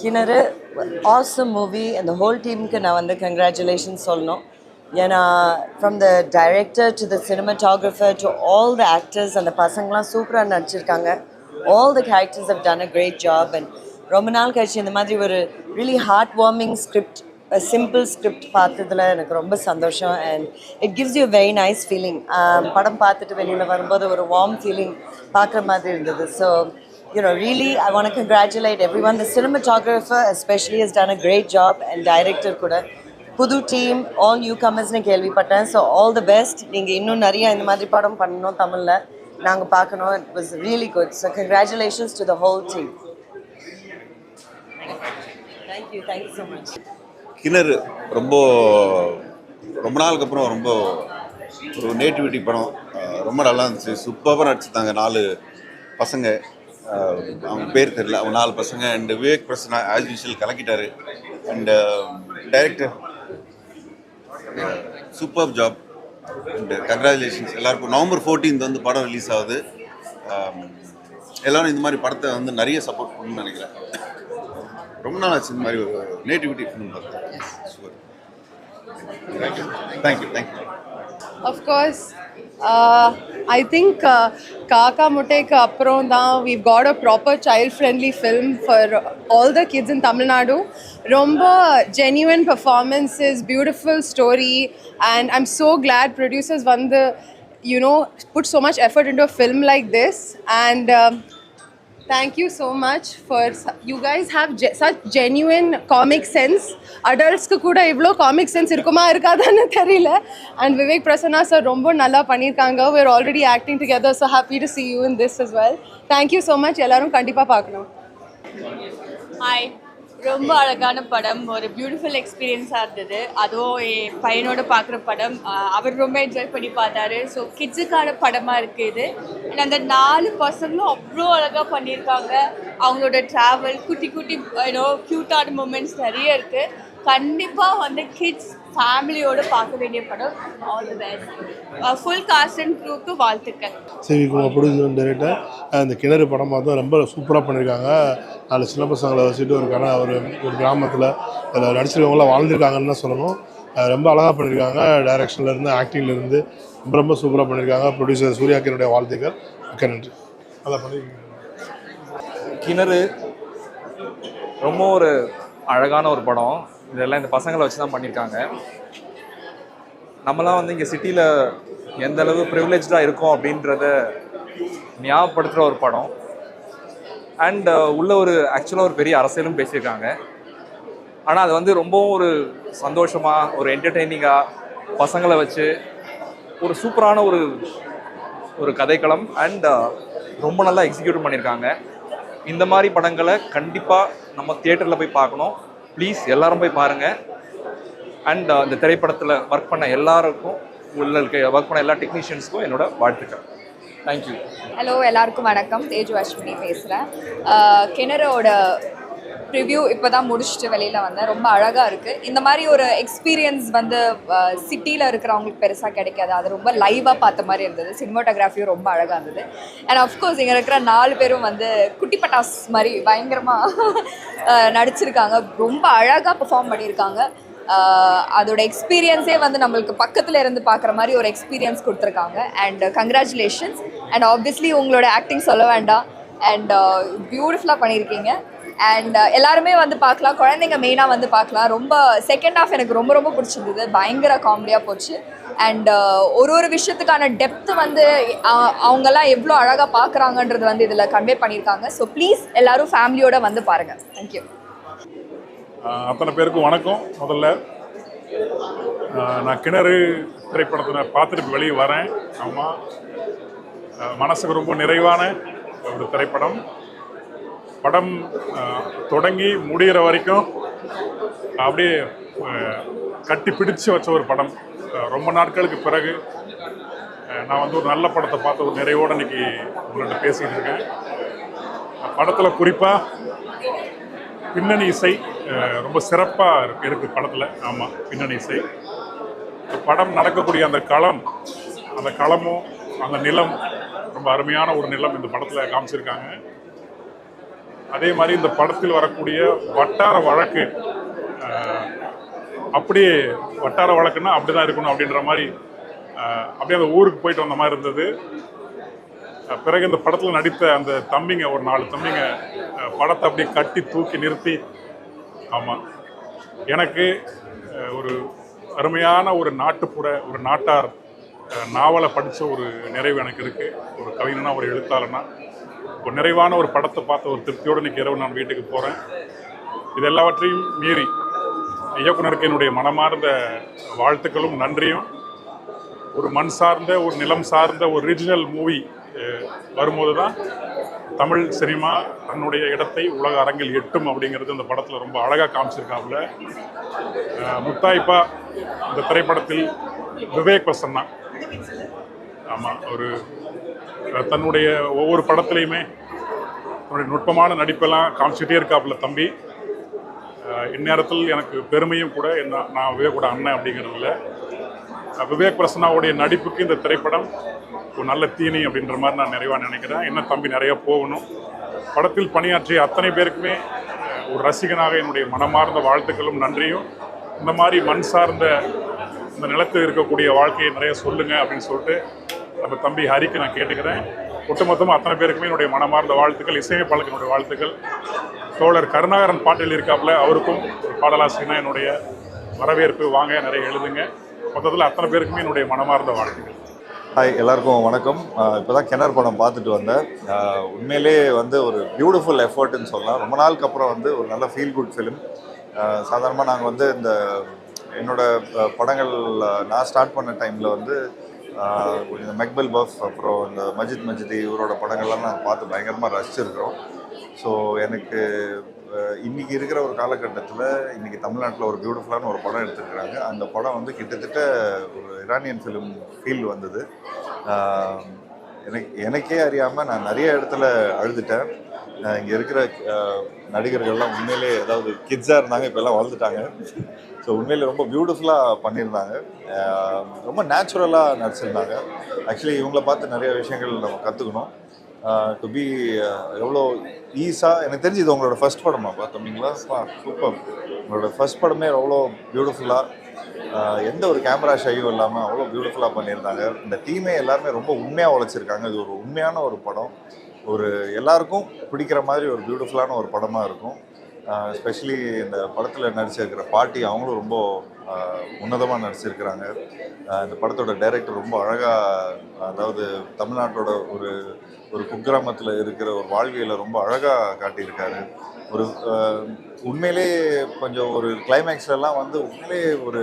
கிணறு awesome movie அந்த whole டீமுக்கு நான் வந்து கங்க்ராச்சுலேஷன் சொல்லணும். ஏன்னா from the director to the cinematographer to all the actors அந்த பசங்களாம் சூப்பராக நடிச்சிருக்காங்க. All the characters have done a great job and ரொம்ப நாள் கழிச்சு இந்த மாதிரி ஒரு really heart warming script simple script பார்த்ததுல எனக்கு ரொம்ப சந்தோஷம். And it gives you very nice feeling படம் பார்த்துட்டு வெளியில் வரும்போது ஒரு வார்ம் ஃபீலிங் பார்க்குற மாதிரி இருந்தது. So you know, really, I want to congratulate everyone. The cinematographer, especially, has done a great job, and director kuda. புது டீம் ஆல் நியூ கமர்ஸ்னு கேள்விப்பட்டேன். ஸோ ஆல் த பெஸ்ட் நீங்கள் இன்னும் நிறைய இந்த மாதிரி படம் பண்ணணும் தமிழில். நாங்கள் பார்க்கணும். It was really good so congratulations to the whole team thank you thank you so much கிணறு ரொம்ப ரொம்ப நாளுக்கு அப்புறம் ரொம்ப ஒரு நேட்டிவிட்டி படம். ரொம்ப நல்லா இருந்துச்சு. சூப்பராக நடிச்சிருந்தாங்க நாலு பசங்க. அவங்க பேர் தெரியல. அவங்க நாலு பசங்க and Vivek Prasanna as usual கலக்கிட்டாரு. And director super job and congratulations எல்லாருக்கும் நவம்பர் 14th வந்து படம் ரிலீஸ் ஆகுது. அஹ் எல்லாரும் இந்த மாதிரி படத்தை வந்து நிறைய சப்போர்ட் பண்ணணும்னு நினைக்கிறேன். ரொம்ப நாள் ஆச்சு இந்த மாதிரி ஒரு நேட்டிவிட்டி ஃபிலிம் பார்த்தேன் super thank you thank you thank you Of course, uh, I think uh, Kaka Mutte Kapron now we've got a proper child-friendly film for all the kids in Tamil Nadu. Romba genuine performances, beautiful story, and I'm so glad producers won the, you know, put so much effort into a film like this and. Um, Thank you so much for you guys have ge- such genuine comic sense. அடல்ட்ஸ்க்கு கூட இவ்வளோ comic sense இருக்குமா இருக்காதான்னு தெரியல and Vivek Prasanna sir ரொம்ப நல்லா பண்ணியிருக்காங்க we're already acting together so happy to see you in this as well thank you so much எல்லாரும் கண்டிப்பாக பார்க்கணும் ஹாய் ரொம்ப அழகான படம் ஒரு பியூட்டிஃபுல் எக்ஸ்பீரியன்ஸாக இருந்தது. அதுவும் என் பையனோட பார்க்குற படம் அவர் ரொம்ப என்ஜாய் பண்ணி பார்த்தாரு. ஸோ கிட்ஸுக்கான படமாக இருக்குது இது. அந்த நாலு பசங்களும் அவ்வளோ அழகாக பண்ணியிருக்காங்க. அவங்களோட ட்ராவல் குட்டி குட்டி யூனோ க்யூட்டான மூமெண்ட்ஸ் நிறைய இருக்குது கண்டிப்பாக வந்து கிட்ஸ் ஃபேமிலியோடு பார்க்க வேண்டிய படம் all the best full cast and க்ரூக்கு வாழ்த்துக்கள். சிவிகுமார் ப்ரொடியூசர் டைரக்டர் அந்த கிணறு படம் பார்த்தோம் ரொம்ப சூப்பராக பண்ணியிருக்காங்க. நாலு சின்ன பசங்களை வச்சுட்டு ஒரு கண ஒரு ஒரு கிராமத்தில் அதில் நடிச்சிருக்கவங்களாம் வாழ்ந்துருக்காங்கன்னு தான் சொல்லணும். ரொம்ப அழகாக பண்ணியிருக்காங்க. டைரக்ஷன்லேருந்து ஆக்டிங்லேருந்து ரொம்ப ரொம்ப சூப்பராக பண்ணியிருக்காங்க. ப்ரொடியூசர் சூர்யாக்கினுடைய வாழ்த்துக்கள். மிக்க நன்றி. நல்லா பண்ணியிருக்கீங்க. கிணறு ரொம்ப ஒரு அழகான ஒரு படம். இதெல்லாம் இந்த பசங்களை வச்சு தான் பண்ணியிருக்காங்க. நம்மலாம் வந்து இங்கே சிட்டியில் எந்த அளவு ப்ரிவிலேஜாக இருக்கோம் அப்படின்றத ஞாபகப்படுத்துகிற ஒரு படம். அண்ட் உள்ள ஒரு ஆக்சுவலாக ஒரு பெரிய அரசியலும் பேசியிருக்காங்க. ஆனால் அது வந்து ரொம்பவும் ஒரு சந்தோஷமாக ஒரு என்டர்டெய்னிங்காக பசங்களை வச்சு ஒரு சூப்பரான ஒரு ஒரு கதைக்களம். அண்ட் ரொம்ப நல்லா எக்ஸிக்யூட் பண்ணியிருக்காங்க. இந்த மாதிரி படங்களை கண்டிப்பாக நம்ம தியேட்டரில் போய் பார்க்கணும். ப்ளீஸ் எல்லாரும் போய் பாருங்கள் அண்ட் uh, இந்த திரைப்படத்தில் ஒர்க் பண்ண எல்லாருக்கும் உள்ள இருக்க ஒர்க் பண்ண எல்லா டெக்னீஷியன்ஸ்க்கும் என்னோட வாழ்த்துக்கள். தேங்க்யூ ஹலோ எல்லாருக்கும் வணக்கம். தேஜு அஸ்வினி பேசுகிறேன் கிணறோட ரிவ்யூ இப்போ தான் முடிச்சுட்டு வெளியில் வந்தேன். ரொம்ப அழகாக இருக்குது இந்த மாதிரி ஒரு எக்ஸ்பீரியன்ஸ் வந்து சிட்டியில் இருக்கிறவங்களுக்கு பெருசாக கிடைக்காது. அது ரொம்ப லைவாக பார்த்த மாதிரி இருந்தது. சினிமோட்டோகிராஃபியும் ரொம்ப அழகாக இருந்தது. அண்ட் அஃப்கோர்ஸ் இங்கே இருக்கிற நாலு பேரும் வந்து குட்டி பட்டாஸ் மாதிரி பயங்கரமாக நடிச்சிருக்காங்க. ரொம்ப அழகாக பெர்ஃபார்ம் பண்ணியிருக்காங்க. அதோட எக்ஸ்பீரியன்ஸே வந்து நம்மளுக்கு பக்கத்தில் இருந்து பார்க்குற மாதிரி ஒரு எக்ஸ்பீரியன்ஸ் கொடுத்துருக்காங்க. அண்ட் கங்க்ராச்சுலேஷன்ஸ் அண்ட் ஆப்வியஸ்லி உங்களோட ஆக்டிங் சொல்ல வேண்டாம். அண்ட் பியூட்டிஃபுல்லாக பண்ணியிருக்கீங்க. அண்ட் uh, எல்லாருமே வந்து பார்க்கலாம். குழந்தைங்க மெயினாக வந்து பார்க்கலாம். ரொம்ப செகண்ட் ஆஃப் எனக்கு ரொம்ப ரொம்ப பிடிச்சிருந்தது. பயங்கர காமெடியாக போச்சு. அண்ட் uh, ஒரு ஒரு விஷயத்துக்கான டெப்த்து வந்து அவங்கெல்லாம் எவ்வளோ அழகாக பார்க்குறாங்கன்றது வந்து இதில் கன்வே பண்ணியிருக்காங்க. ஸோ ப்ளீஸ் எல்லோரும் ஃபேமிலியோடு வந்து பாருங்கள் தேங்க்யூ அத்தனை பேருக்கும் வணக்கம். முதல்ல நான் கிணறு திரைப்படத்தை பார்த்துட்டு வெளியே வரேன். ஆமாம் மனசுக்கு ரொம்ப நிறைவான ஒரு திரைப்படம். படம் தொடங்கி முடிகிற வரைக்கும் அப்படியே கட்டி பிடிச்சு வச்ச ஒரு படம். ரொம்ப நாட்களுக்கு பிறகு நான் வந்து ஒரு நல்ல படத்தை பார்த்த ஒரு நிறைவோடு இன்னைக்கு உங்கள்கிட்ட பேசிகிட்டு இருக்கேன். படத்தில் குறிப்பாக பின்னணி இசை ரொம்ப சிறப்பாக இருக்கு இருக்குது படத்தில். ஆமாம் பின்னணி இசை. படம் நடக்கக்கூடிய அந்த களம் அந்த களமும் அந்த நிலம் ரொம்ப அருமையான ஒரு நிலம் இந்த படத்தில் காமிச்சிருக்காங்க. அதே மாதிரி இந்த படத்தில் வரக்கூடிய வட்டார வழக்கு அப்படியே வட்டார வழக்குன்னா அப்படி தான் இருக்கணும் அப்படின்ற மாதிரி அப்படியே அந்த ஊருக்கு போயிட்டு வந்த மாதிரி இருந்தது. பிறகு இந்த படத்தில் நடித்த அந்த தம்பிங்க ஒரு நாலு தம்பிங்க படத்தை அப்படியே கட்டி தூக்கி நிறுத்தி ஆமாம் எனக்கு ஒரு அருமையான ஒரு நாட்டுப்புற ஒரு நாட்டார் நாவலை படித்த ஒரு நிறைவு எனக்கு இருக்குது ஒரு கவிஞனா ஒரு எழுத்தாளனா ஒரு நிறைவான ஒரு படத்தை பார்த்த ஒரு திருப்தியோடு இன்றைக்கி இரவு நான் வீட்டுக்கு போகிறேன் இது எல்லாவற்றையும் மீறி இயக்குனருக்கு என்னுடைய மனமார்ந்த வாழ்த்துக்களும் நன்றியும். ஒரு மண் சார்ந்த ஒரு நிலம் சார்ந்த ஒரு ரீஜனல் மூவி வரும்போது தான் தமிழ் சினிமா தன்னுடைய இடத்தை உலக அரங்கில் எட்டும் அப்படிங்கிறது இந்த படத்தில் ரொம்ப அழகாக காமிச்சிருக்காப்புல. முத்தாய்ப்பா இந்த திரைப்படத்தில் விவேக் பிரசன்னா ஆமாம் ஒரு தன்னுடைய ஒவ்வொரு படத்துலையுமே தன்னுடைய நுட்பமான நடிப்பெல்லாம் காமிச்சிட்டே இருக்காப்புல தம்பி. இந்நேரத்தில் எனக்கு பெருமையும் கூட என்ன நான் விவேக்கோட அண்ணன் அப்படிங்கிறதுல. விவேக் பிரசன்னாவுடைய நடிப்புக்கு இந்த திரைப்படம் ஒரு நல்ல தீனி அப்படின்ற மாதிரி நான் நிறைவாக நினைக்கிறேன். என்ன தம்பி நிறைய போகணும். படத்தில் பணியாற்றிய அத்தனை பேருக்குமே ஒரு ரசிகனாக என்னுடைய மனமார்ந்த வாழ்த்துக்களும் நன்றியும். இந்த மாதிரி மண் சார்ந்த இந்த நிலத்தில் இருக்கக்கூடிய வாழ்க்கையை நிறைய சொல்லுங்கள் அப்படின்னு சொல்லிட்டு நம்ம தம்பி ஹரிக்கு நான் கேட்டுக்கிறேன். ஒட்டுமொத்தமாக அத்தனை பேருக்குமே என்னுடைய மனமார்ந்த வாழ்த்துக்கள் இசையமைப்பாளருக்கு என்னுடைய வாழ்த்துக்கள். தோழர் கருணாகரன் பாட்டில் இருக்காப்புல அவருக்கும் ஒரு பாடலாசிரியனா என்னுடைய வரவேற்பு. வாங்க நிறைய எழுதுங்க. மொத்தத்தில் அத்தனை பேருக்குமே என்னுடைய மனமார்ந்த வாழ்த்துக்கள். ஹாய் எல்லாருக்கும் வணக்கம். இப்போ தான் கிணறு படம் பார்த்துட்டு வந்தேன். உண்மையிலே வந்து ஒரு பியூட்டிஃபுல் எஃபர்ட்னு சொல்லலாம். ரொம்ப நாளுக்கு அப்புறம் வந்து ஒரு நல்ல ஃபீல் குட் ஃபிலிம் சாதாரணமாக நாங்கள் வந்து இந்த என்னோட படங்கள் நான் ஸ்டார்ட் பண்ண டைமில் வந்து இந்த மெக்பல் பஃப் அப்புறம் இந்த மஜித் மஜிதி இவரோட படங்கள்லாம் நாங்கள் பார்த்து பயங்கரமாக ரசிச்சிருக்கிறோம். ஸோ எனக்கு இன்றைக்கி இன்னைக்கு இருக்கிற ஒரு காலகட்டத்தில் இன்றைக்கி தமிழ்நாட்டில் ஒரு பியூட்டிஃபுல்லான ஒரு படம் எடுத்துருக்குறாங்க. அந்த படம் வந்து கிட்டத்தட்ட ஒரு இரானியன் ஃபிலிம் ஃபீல் வந்தது. எனக்கு எனக்கே அறியாமல் நான் நிறைய இடத்துல அழுதுட்டேன். இங்கே இருக்கிற நடிகர்கள்லாம் உண்மையிலே ஏதாவது கிட்ஸாக இருந்தாங்க இப்போல்லாம் வளர்ந்துட்டாங்க. ஸோ உண்மையில் ரொம்ப பியூட்டிஃபுல்லாக பண்ணியிருந்தாங்க. ரொம்ப நேச்சுரலாக நடிச்சிருந்தாங்க. ஆக்சுவலி இவங்கள பார்த்து நிறைய விஷயங்கள் நம்ம கற்றுக்கணும் டு பி எவ்வளோ ஈஸாக எனக்கு தெரிஞ்சு இது உங்களோட ஃபஸ்ட் படமா பார்த்தோம்ங்களா சூப்பர் உங்களோட ஃபர்ஸ்ட் படமே எவ்வளோ பியூட்டிஃபுல்லாக எந்த ஒரு கேமரா ஷையும் இல்லாமல் அவ்வளோ பியூட்டிஃபுல்லாக பண்ணியிருந்தாங்க. இந்த டீமே எல்லாருமே ரொம்ப உண்மையாக உழைச்சிருக்காங்க. இது ஒரு உண்மையான ஒரு படம். ஒரு எல்லாருக்கும் பிடிக்கிற மாதிரி ஒரு பியூட்டிஃபுல்லான ஒரு படமாக இருக்கும். ஸ்பெஷலி இந்த படத்தில் நடிச்சிருக்கிற பாட்டி அவங்களும் ரொம்ப உன்னதமாக நடிச்சிருக்கிறாங்க. இந்த படத்தோட டைரக்டர் ரொம்ப அழகாக அதாவது தமிழ்நாட்டோட ஒரு ஒரு குக்கிராமத்தில் இருக்கிற ஒரு வாழ்வியலை ரொம்ப அழகாக காட்டியிருக்காரு. ஒரு உண்மையிலே கொஞ்சம் ஒரு கிளைமேக்ஸ்லாம் வந்து உண்மையிலே ஒரு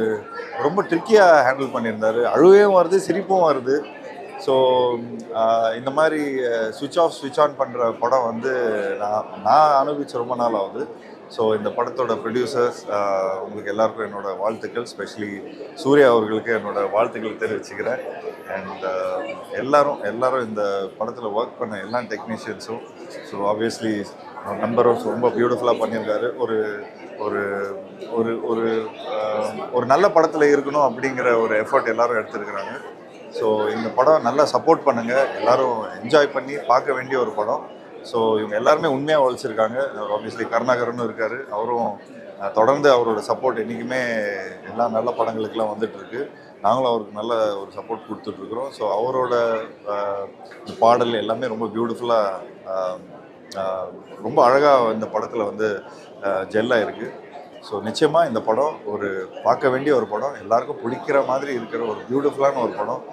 ரொம்ப ட்ரிக்கியாக ஹேண்டில் பண்ணியிருந்தார். அழுவையும் வருது சிரிப்பும் வருது. ஸோ இந்த மாதிரி சுவிட்ச் ஆஃப் சுவிட்ச் ஆன் பண்ணுற படம் வந்து நான் நான் அனுபவிச்சு ரொம்ப நாள் ஆகுது. ஸோ இந்த படத்தோட ப்ரொடியூசர்ஸ் உங்களுக்கு எல்லாருக்கும் என்னோடய வாழ்த்துக்கள். ஸ்பெஷலி சூர்யா அவர்களுக்கு என்னோடய வாழ்த்துக்கள் தெரிவிச்சுக்கிறேன். அண்ட் எல்லாரும் எல்லாரும் இந்த படத்தில் ஒர்க் பண்ண எல்லா டெக்னீஷியன்ஸும் ஸோ ஆப்வியஸ்லி நம்பரும் ரொம்ப பியூட்டிஃபுல்லாக பண்ணியிருக்காரு. ஒரு ஒரு ஒரு ஒரு ஒரு நல்ல படத்தில் இருக்கணும் அப்படிங்கிற ஒரு எஃபர்ட் எல்லாரும் எடுத்திருக்கிறாங்க. ஸோ இந்த படம் நல்லா சப்போர்ட் பண்ணுங்கள் எல்லோரும் என்ஜாய் பண்ணி பார்க்க வேண்டிய ஒரு படம். ஸோ இவங்க எல்லாருமே உண்மையாக உழைச்சிருக்காங்க. ஆப்வியஸ்லி கருணாகரனும் இருக்கார். அவரும் தொடர்ந்து அவரோட சப்போர்ட் என்றைக்குமே எல்லா நல்ல படங்களுக்கெல்லாம் வந்துட்டுருக்கு. நாங்களும் அவருக்கு நல்ல ஒரு சப்போர்ட் கொடுத்துட்ருக்குறோம் ஸோ அவரோட பாடல் எல்லாமே ரொம்ப பியூட்டிஃபுல்லாக ரொம்ப அழகாக இந்த படத்தில் வந்து ஜெல்லாக இருக்குது ஸோ நிச்சயமாக இந்த படம் ஒரு பார்க்க வேண்டிய ஒரு படம். எல்லாருக்கும் பிடிக்கிற மாதிரி இருக்கிற ஒரு பியூட்டிஃபுல்லான ஒரு படம்.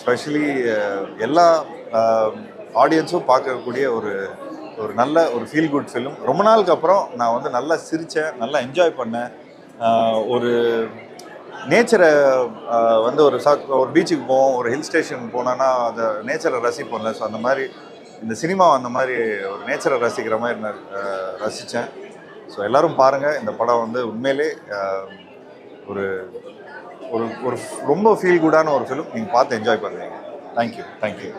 ஸ்பெஷலி எல்லா ஆடியன்ஸும் பார்க்கக்கூடிய ஒரு ஒரு நல்ல ஒரு ஃபீல் குட் ஃபிலிம் ரொம்ப நாளுக்கு அப்புறம் நான் வந்து நல்லா சிரித்தேன் நல்லா என்ஜாய் பண்ணேன். ஒரு நேச்சரை வந்து ஒரு சா ஒரு பீச்சுக்கு போவோம் ஒரு ஹில் ஸ்டேஷன் போனோன்னா அதை நேச்சரை ரசிப்போம்ல. ஸோ அந்த மாதிரி இந்த சினிமா அந்த மாதிரி ஒரு நேச்சரை ரசிக்கிற மாதிரி நான் ரசித்தேன் ஸோ எல்லோரும் பாருங்கள் இந்த படம் வந்து உண்மையிலே ஒரு ஒரு ஒரு ரொம்ப ஃபீல் குடான ஒரு ஃபிலிம் நீங்கள் பார்த்து என்ஜாய் பண்ணுவீங்க. தேங்க்யூ தேங்க்யூ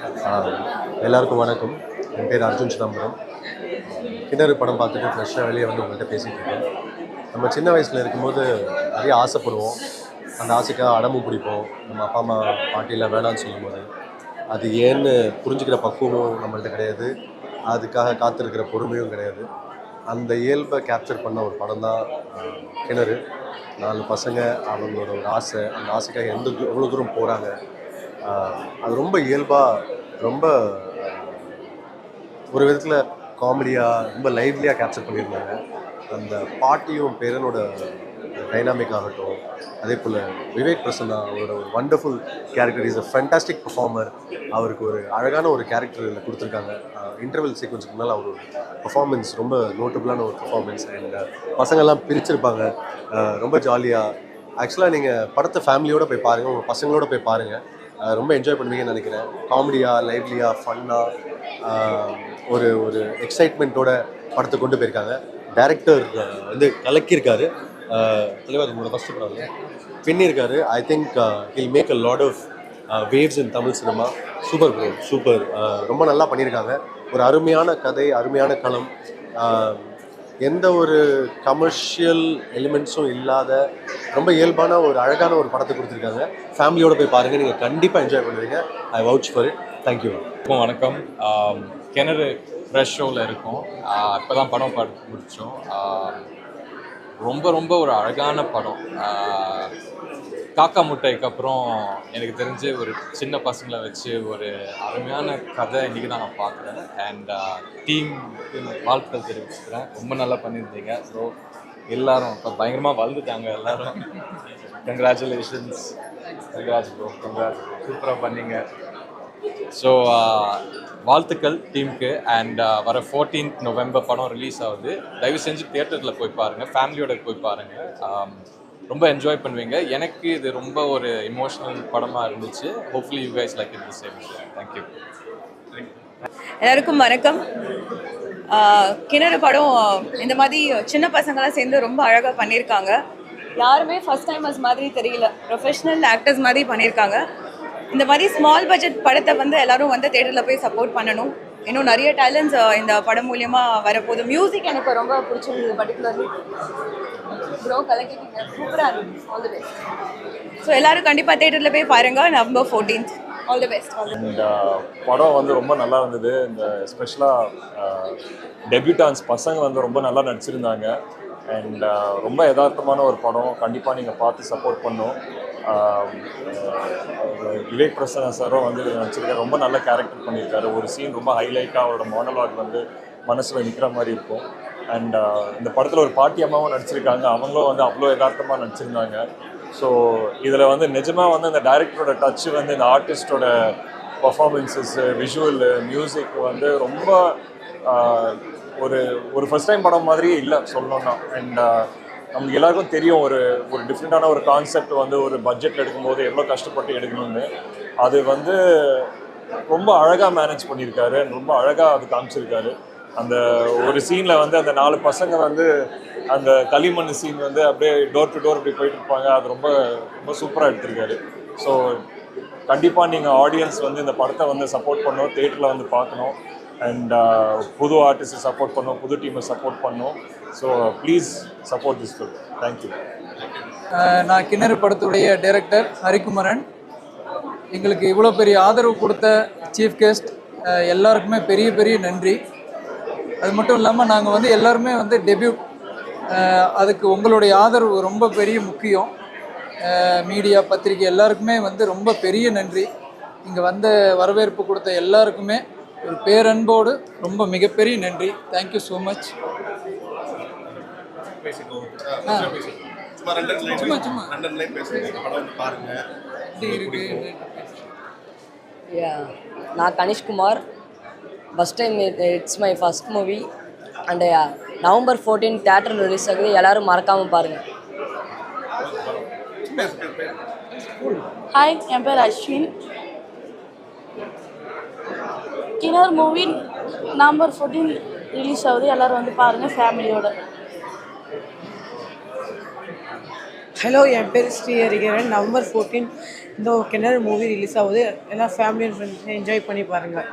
எல்லாருக்கும் வணக்கம். என் பேர் அர்ஜுன் சிதம்பரம். கிணறு படம் பார்த்துட்டு ஃப்ரெஷ்ஷாக வெளியே வந்து உங்கள்கிட்ட பேசிகிட்டு இருக்கேன். நம்ம சின்ன வயசில் இருக்கும்போது நிறைய ஆசைப்படுவோம். அந்த ஆசைக்காக அடமும் பிடிப்போம். நம்ம அப்பா அம்மா பாட்டியில் வேணாம்னு சொல்லும்போது. அது ஏன்னு புரிஞ்சுக்கிற பக்குவமும் நம்மள்ட்ட கிடையாது. அதுக்காக காத்திருக்கிற பொறுமையும் கிடையாது. அந்த இயல்பை கேப்சர் பண்ண ஒரு படம் தான் கிணறு. நாலு பசங்க அவங்களோட ஒரு ஆசை. அந்த ஆசைக்காக எந்த எவ்வளோ தூரம் போகிறாங்க அது ரொம்ப இயல்பாக ரொம்ப ஒரு விதத்தில் காமெடியாக ரொம்ப லைவ்லியாக கேப்சர் பண்ணியிருந்தாங்க. அந்த பாட்டியும் பேரனோட டைனாமிக் ஆகட்டும் அதே போல் விவேக் பிரசன்னா அவரோட ஒரு wonderful character is a fantastic performer அவருக்கு ஒரு அழகான ஒரு கேரக்டர் இதில் கொடுத்துருக்காங்க. இன்டர்வல் சீக்வன்ஸுக்கு முன்னால் அவர் பர்ஃபார்மன்ஸ் ரொம்ப நோட்டபுளான ஒரு பர்ஃபார்மன்ஸ் அண்ட் பசங்கள்லாம் பிரிச்சிருப்பாங்க. ரொம்ப ஜாலியாக ஆக்சுவலாக நீங்கள் படத்தை ஃபேமிலியோடு போய் பாருங்கள் உங்கள் பசங்களோட போய் பாருங்கள் ரொம்ப என்ஜாய் பண்ணுவீங்கன்னு நினைக்கிறேன். காமெடியாக லைவ்லியாக ஃபன்னாக ஒரு ஒரு எக்ஸைட்மெண்ட்டோட படத்தை கொண்டு போயிருக்காங்க. டேரக்டர் வந்து கலக்கியிருக்காரு. தலைவர் உங்களோட ஃபஸ்ட்டு படம் பின்னிருக்காரு. I think he'll make a lot of waves in Tamil cinema super bro super ரொம்ப நல்லா பண்ணியிருக்காங்க. ஒரு அருமையான கதை அருமையான களம். எந்த ஒரு கமர்ஷியல் எலிமெண்ட்ஸும் இல்லாத ரொம்ப இயல்பான ஒரு அழகான ஒரு படத்தை கொடுத்துருக்காங்க. ஃபேமிலியோட போய் பாருங்கள் நீங்கள் கண்டிப்பாக என்ஜாய் பண்ணுவீங்க. I vouch for it thank you வணக்கம். வணக்கம் கிணறு ஃப்ரெஷ் ஷோவில் இருக்கும். இப்போ தான் படம் பார்த்து முடித்தோம் ரொம்ப ரொம்ப ஒரு அழகான படம். காக்கா முட்டைக்கு அப்புறம் எனக்கு தெரிஞ்சு ஒரு சின்ன பசங்களை வச்சு ஒரு அருமையான கதை இன்றைக்கி தான் நான் பார்க்குறேன். அண்ட் டீம் வாழ்த்துக்கள் தெரிவிச்சுக்கிறேன். ரொம்ப நல்லா பண்ணியிருந்தீங்க. ஸோ எல்லாரும் இப்போ பயங்கரமாக வளர்ந்துட்டாங்க எல்லாரும். கங்க்ராச்சுலேஷன்ஸ் கங்க்ராட்ஸ் ப்ரோ கங்க்ராட்ஸ் சூப்பராக பண்ணீங்க. ஸோ வாழ்த்துக்கள் டீமுக்கு. அண்ட் uh, வர 14th நவம்பர் படம் ரிலீஸ் ஆகுது. தயவு செஞ்சு தியேட்டரில் போய் பாருங்கள் ஃபேமிலியோட போய் பாருங்கள் um, ரொம்ப என்ஜாய் பண்ணுவீங்க. எனக்கு இது ரொம்ப ஒரு இமோஷனல் படமாக இருந்துச்சு. Hopefully you guys like it the same thank you எல்லாருக்கும் வணக்கம். Uh, கிணறு படம் இந்த மாதிரி சின்ன பசங்களாம் சேர்ந்து ரொம்ப அழகாக பண்ணியிருக்காங்க. யாருமே ஃபஸ்ட் டைமர்ஸ் மாதிரி தெரியல. ப்ரொஃபஷ்னல் ஆக்டர்ஸ் மாதிரி பண்ணியிருக்காங்க. இந்த மாதிரி ஸ்மால் பட்ஜெட் படத்தை வந்து எல்லாரும் வந்து தேட்டரில் போய் சப்போர்ட் பண்ணணும். இன்னும் நிறைய டேலண்ட்ஸ் இந்த படம் மூலியமா வரப்போகுது. மியூசிக் எனக்கு ரொம்ப பிடிச்சிருந்தது பர்டிகுலர்லி ப்ரோ கலக்கிட்டீங்க. சூப்பராக இருந்துச்சு ஆல் தி பெஸ்ட் ஸோ எல்லாரும் கண்டிப்பாக தேட்டரில் போய் பாருங்க. November fourteenth all the best இந்த படம் வந்து ரொம்ப நல்லா இருந்தது. இந்த ஸ்பெஷலாக டெபியூட்டான்ஸ் பசங்க வந்து ரொம்ப நல்லா நடிச்சிருந்தாங்க. அண்ட் ரொம்ப யதார்த்தமான ஒரு படம். கண்டிப்பாக நீங்கள் பார்த்து சப்போர்ட் பண்ணும். விவேக் பிரசன்ன சாரும் வந்து நடிச்சிருக்காரு ரொம்ப நல்ல கேரக்டர் பண்ணியிருக்காரு. ஒரு சீன் ரொம்ப ஹைலைட்டாக அவரோட மோனலாக் வந்து மனசில் நிற்கிற மாதிரி இருக்கும். அண்ட் இந்த படத்தில் ஒரு பாட்டி அம்மாவும் நடிச்சிருக்காங்க. அவங்களும் வந்து அவ்வளோ யதார்த்தமாக நடிச்சிருந்தாங்க. ஸோ இதில் வந்து நிஜமாக வந்து இந்த டைரக்டரோட டச் வந்து இந்த ஆர்டிஸ்டோட பர்ஃபார்மன்ஸஸ் விஷுவல் மியூசிக் வந்து ரொம்ப ஒரு ஒரு ஃபஸ்ட் டைம் படம் மாதிரியே இல்லை சொல்லணும்னா. அண்ட் நமக்கு எல்லாருக்கும் தெரியும் ஒரு ஒரு டிஃப்ரெண்ட்டான ஒரு கான்செப்ட் வந்து ஒரு பட்ஜெட் எடுக்கும்போது எவ்வளோ கஷ்டப்பட்டு எடுக்கணும்னு. அது வந்து ரொம்ப அழகாக மேனேஜ் பண்ணியிருக்காரு. ரொம்ப அழகாக அது காமிச்சிருக்காரு. அந்த ஒரு சீனில் வந்து அந்த நாலு பசங்க வந்து அந்த களிமண் சீன் வந்து அப்படியே டோர் டு டோர் அப்படி போயிட்டு இருப்பாங்க. அது ரொம்ப ரொம்ப சூப்பராக எடுத்திருக்காரு. ஸோ கண்டிப்பாக நீங்கள் ஆடியன்ஸ் வந்து இந்த படத்தை வந்து சப்போர்ட் பண்ணணும் தேட்டரில் வந்து பார்க்கணும். அண்ட் புது ஆர்டிஸ்ட்டை சப்போர்ட் பண்ணணும் புது டீமை சப்போர்ட் பண்ணணும். So please support this film thank you நான் கிணறு படத்துடைய டைரக்டர் ஹரிகுமரன். எங்களுக்கு இவ்வளோ பெரிய ஆதரவு கொடுத்த சீஃப் கெஸ்ட் எல்லாருக்குமே பெரிய பெரிய நன்றி. அது மட்டும் இல்லாமல் நாங்கள் வந்து எல்லாருமே வந்து டெபியூட் அதுக்கு உங்களுடைய ஆதரவு ரொம்ப பெரிய முக்கியம். மீடியா பத்திரிகை எல்லாருக்குமே வந்து ரொம்ப பெரிய நன்றி. இங்கே வந்த வரவேற்பு கொடுத்த எல்லாருக்குமே ஒரு பேரன்போடு ரொம்ப மிகப்பெரிய நன்றி. தேங்க்யூ ஸோ மச் சும்மா சும்மா. நான் Kanishkumar first time it's my first movie and November fourteen தேட்டரில் ரிலீஸ் ஆகுது எல்லாரும் மறக்காமல் பாருங்கள் ஹாய் என் பேர் அஸ்வின். கிணறு மூவி நவம்பர் ஃபோர்டீன் ரிலீஸ் ஆகுது. எல்லோரும் வந்து பாருங்கள் ஃபேமிலியோட ஹலோ என் பேர் ஸ்ரீ ஹரிகரன் நவம்பர் ஃபோர்டீன் இந்த கிணறு மூவி ரிலீஸ் ஆகுது. எல்லாம் ஃபேமிலி அண்ட் ஃப்ரெண்ட்ஸ் என்ஜாய் பண்ணி பாருங்கள்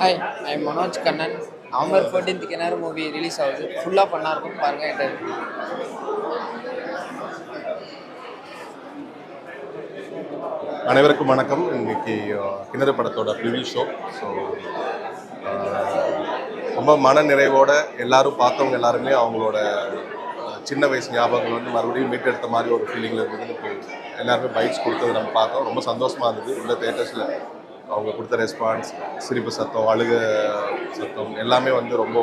hi I Manoj Kannan November fourteenth கிணறு மூவி ரிலீஸ் ஆகுது. ஃபுல்லாக பண்ணா இருக்கும் பாருங்கள் என்கிட்ட. அனைவருக்கும் வணக்கம். இன்னைக்கு கிணறு படத்தோட ப்ரிவியூ ஷோ ஸோ ரொம்ப மன நிறைவோட எல்லாரும் பார்த்தவங்க எல்லாருமே அவங்களோட சின்ன வயசு ஞாபகங்கள் வந்து மறுபடியும் மீட்டெடுத்த மாதிரி ஒரு ஃபீலிங்கில் இருந்ததுன்னு இப்போ எல்லாருமே பைக்ஸ் கொடுத்தது நம்ம பார்த்தோம். ரொம்ப சந்தோஷமாக இருந்தது. உள்ள தேட்டர்ஸில் அவங்க கொடுத்த ரெஸ்பான்ஸ் சிரிப்பு சத்தம் அழுக சத்தம் எல்லாமே வந்து ரொம்ப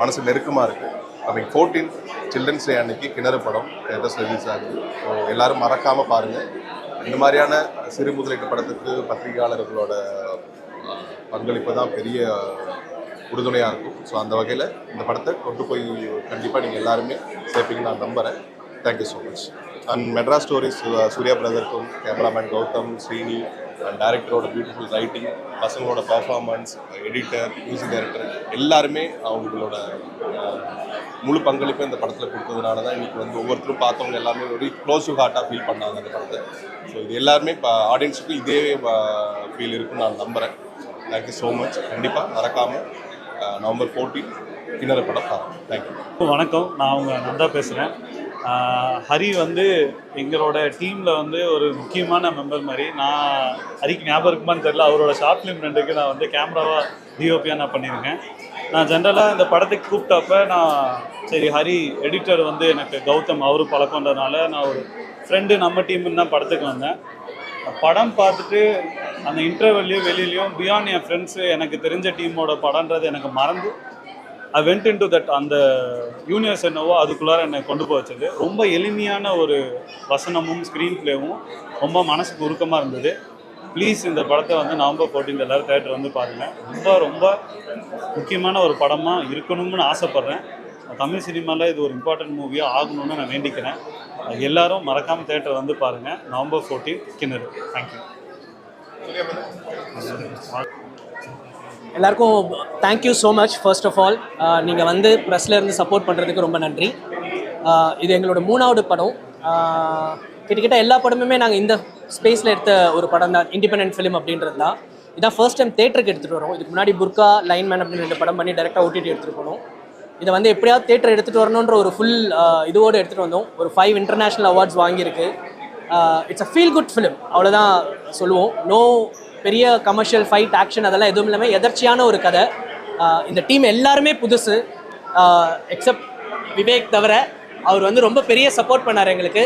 மனசு நெருக்கமாக இருக்குது கமிங் ஃபோர்டீன் சில்ட்ரன்ஸ் டே அன்னைக்கு கிணறு படம் தேட்டர்ஸ் ரிலீஸ் ஆகுது. ஸோ எல்லோரும் மறக்காமல் பாருங்கள் இந்த மாதிரியான சிறு முதலீட்டு படத்துக்கு பத்திரிகையாளர்களோட பங்களிப்பு தான் பெரிய உறுதுணையாக இருக்கும். ஸோ அந்த வகையில் இந்த படத்தை கொண்டு போய் கண்டிப்பாக நீங்கள் எல்லாருமே சேர்ப்பீங்கன்னு நான் நம்புகிறேன் thank you so much and metro stories Surya பிரதருக்கும் கேமராமேன் கௌதம் ஸ்ரீனி அண்ட் டேரக்டரோட பியூட்டிஃபுல் ரைட்டிங் பசங்களோட பர்ஃபார்மன்ஸ் எடிட்டர் மியூசிக் டைரக்டர் எல்லாருமே அவங்களோட uh, முழு பங்களிப்பை இந்த படத்தில் கொடுத்ததுனால தான் இன்றைக்கி வந்து ஒவ்வொருத்தரும் பார்த்தவங்க எல்லாமே ஒரு க்ளோஸ் டு ஹார்ட்டாக ஃபீல் பண்ணாங்க அந்த படத்தை. ஸோ இது எல்லாருமே இப்போ ஆடியன்ஸுக்கு இதே uh, ஃபீல் இருக்குன்னு நான் நம்புகிறேன் தேங்க்யூ ஸோ மச் கண்டிப்பாக மறக்காமல் நவம்பர் ஃபோர்டீன் கிணறு படம் பாருங்கள் தேங்க்யூ வணக்கம். நான் உங்கள் நந்தா பேசுகிறேன் ஹரி வந்து எங்களோட டீமில் வந்து ஒரு முக்கியமான மெம்பர் மாதிரி. நான் ஹரிக்கு ஞாபகம் இருக்குமான்னு தெரியல. அவரோட ஷார்ட் ஃபிலிம் ரெண்டுக்கு நான் வந்து கேமராவாக டிஓபியாக நான் பண்ணியிருக்கேன். நான் ஜென்ரலாக இந்த படத்துக்கு கூப்பிட்டப்ப நான் சரி ஹரி எடிட்டர் வந்து எனக்கு கௌதம் அவரு பழக்கன்றதுனால நான் ஒரு ஃப்ரெண்டு நம்ம டீம்னு தான் படத்துக்கு வந்தேன். படம் பார்த்துட்டு அந்த இன்டர்வெல்லையும் வெளியிலையும் பியாண்ட் என் ஃப்ரெண்ட்ஸு எனக்கு தெரிஞ்ச டீமோட படம்ன்றது எனக்கு மறந்து I went in to that அந்த யூனிவர்ஸ் என்னவோ அதுக்குள்ளார என்னை கொண்டு போய் வச்சது. ரொம்ப எளிமையான ஒரு வசனமும் ஸ்க்ரீன் பிளேவும் ரொம்ப மனசுக்கு உருக்கமாக இருந்தது. ப்ளீஸ் இந்த படத்தை வந்து நவம்பர் ஃபோர்டீன் எல்லாரும் தேட்டர் வந்து பாருங்கள் ரொம்ப ரொம்ப முக்கியமான ஒரு படமாக இருக்கணும்னு ஆசைப்பட்றேன். தமிழ் சினிமாவில் இது ஒரு இம்பார்ட்டன்ட் மூவியாக ஆகணும்னு நான் வேண்டிக்கிறேன். எல்லாரும் மறக்காமல் தேட்டர் வந்து பாருங்கள் நவம்பர் ஃபோர்டீன் கிணறு. தேங்க்யூ எல்லாருக்கும் thank you so much first of all நீங்கள் வந்து ப்ரெஸ்ல இருந்து சப்போர்ட் பண்ணுறதுக்கு ரொம்ப நன்றி. இது எங்களோட மூணாவது படம். கிட்டத்தட்ட எல்லா படமுமே நாங்கள் இந்த ஸ்பேஸில் எடுத்த ஒரு படம் தான். இண்டிபெண்ட் ஃபிலிம் அப்படின்றது தான். இதான் ஃபர்ஸ்ட் டைம் தேட்டருக்கு எடுத்துகிட்டு வரோம். இதுக்கு முன்னாடி புர்கா லைன்மேன் அப்படின்னு ரெண்டு படம் பண்ணி டேரெக்டாக ஓட்டிட்டு எடுத்துகிட்டு போனோம். இதை வந்து எப்படியாவது தேட்டர் எடுத்துகிட்டு வரணுன்ற ஒரு ஃபுல் இதோடு எடுத்துகிட்டு வந்தோம். ஒரு ஃபைவ் இன்டர்நேஷ்னல் அவார்ட்ஸ் வாங்கியிருக்கு. It's a feel good film அவ்வளோதான் சொல்லுவோம். நோ பெரிய கமர்ஷியல் ஃபைட் ஆக்ஷன் அதெல்லாம் எதுவும் இல்லாமல் எதர்ச்சியான ஒரு கதை. இந்த டீம் எல்லாருமே புதுசு. எக்ஸப்ட் விவேக் தவிர அவர் வந்து ரொம்ப பெரிய சப்போர்ட் பண்ணார் எங்களுக்கு.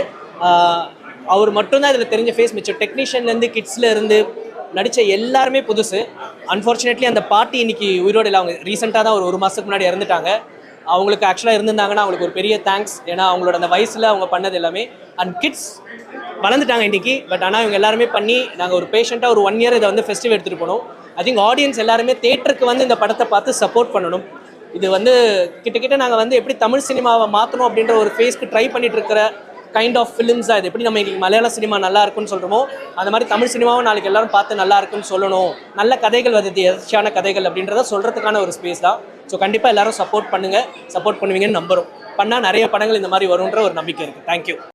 அவர் மட்டும்தான் இதில் தெரிஞ்ச ஃபேஸ் மிச்சம் டெக்னீஷியன்லேருந்து கிட்ஸ்லேருந்து நடித்த எல்லாருமே புதுசு. அன்ஃபார்ச்சுனேட்லி அந்த பாட்டி இன்னைக்கு உயிரோடு இல்லை. அவங்க ரீசெண்டாக தான் ஒரு ஒரு மாதத்துக்கு முன்னாடி இறந்துட்டாங்க. அவங்களுக்கு ஆக்சுவலாக இருந்திருந்தாங்கன்னா அவங்களுக்கு ஒரு பெரிய தேங்க்ஸ் ஏன்னா அவங்களோட அந்த வயசில் அவங்க பண்ணது எல்லாமே. அண்ட் கிட்ஸ் வளர்ந்துட்டாங்க இன்றைக்கி பட் ஆனால் இவங்க எல்லாருமே பண்ணி நாங்கள் ஒரு பேஷண்ட்டாக ஒரு ஒன் இயர் இதை வந்து ஃபெஸ்டிவல் எடுத்துகிட்டு போனோம். ஐ திங்க் ஆடியன்ஸ் எல்லாருமே தேட்டருக்கு வந்து இந்த படத்தை பார்த்து சப்போர்ட் பண்ணணும். இது வந்து கிட்டக்கிட்ட நாங்கள் வந்து எப்படி தமிழ் சினிமாவை மாற்றணும் அப்படின்ற ஒரு ஃபேஸ்க்கு ட்ரை பண்ணிட்டு இருக்கிற கைண்ட் ஆஃப் ஃபிலிம்ஸ் இது எப்படி நம்ம இன்றைக்கி மலையாள சினிமா நல்லா இருக்குன்னு சொல்கிறோமோ அந்த மாதிரி தமிழ் சினிமாவும் நாளைக்கு எல்லாரும் பார்த்து நல்லா இருக்குன்னு சொல்லணும். நல்ல கதைகள் வருது எதிர்ச்சியான கதைகள் அப்படின்றத சொல்கிறதுக்கான ஒரு ஸ்பேஸ் தான். ஸோ கண்டிப்பாக எல்லாரும் சப்போர்ட் பண்ணுங்கள் சப்போர்ட் பண்ணுவீங்கன்னு நம்புகிறோம் பண்ணால் நிறைய படங்கள் இந்த மாதிரி வரும்ன்ற ஒரு நம்பிக்கை இருக்குது தேங்க்யூ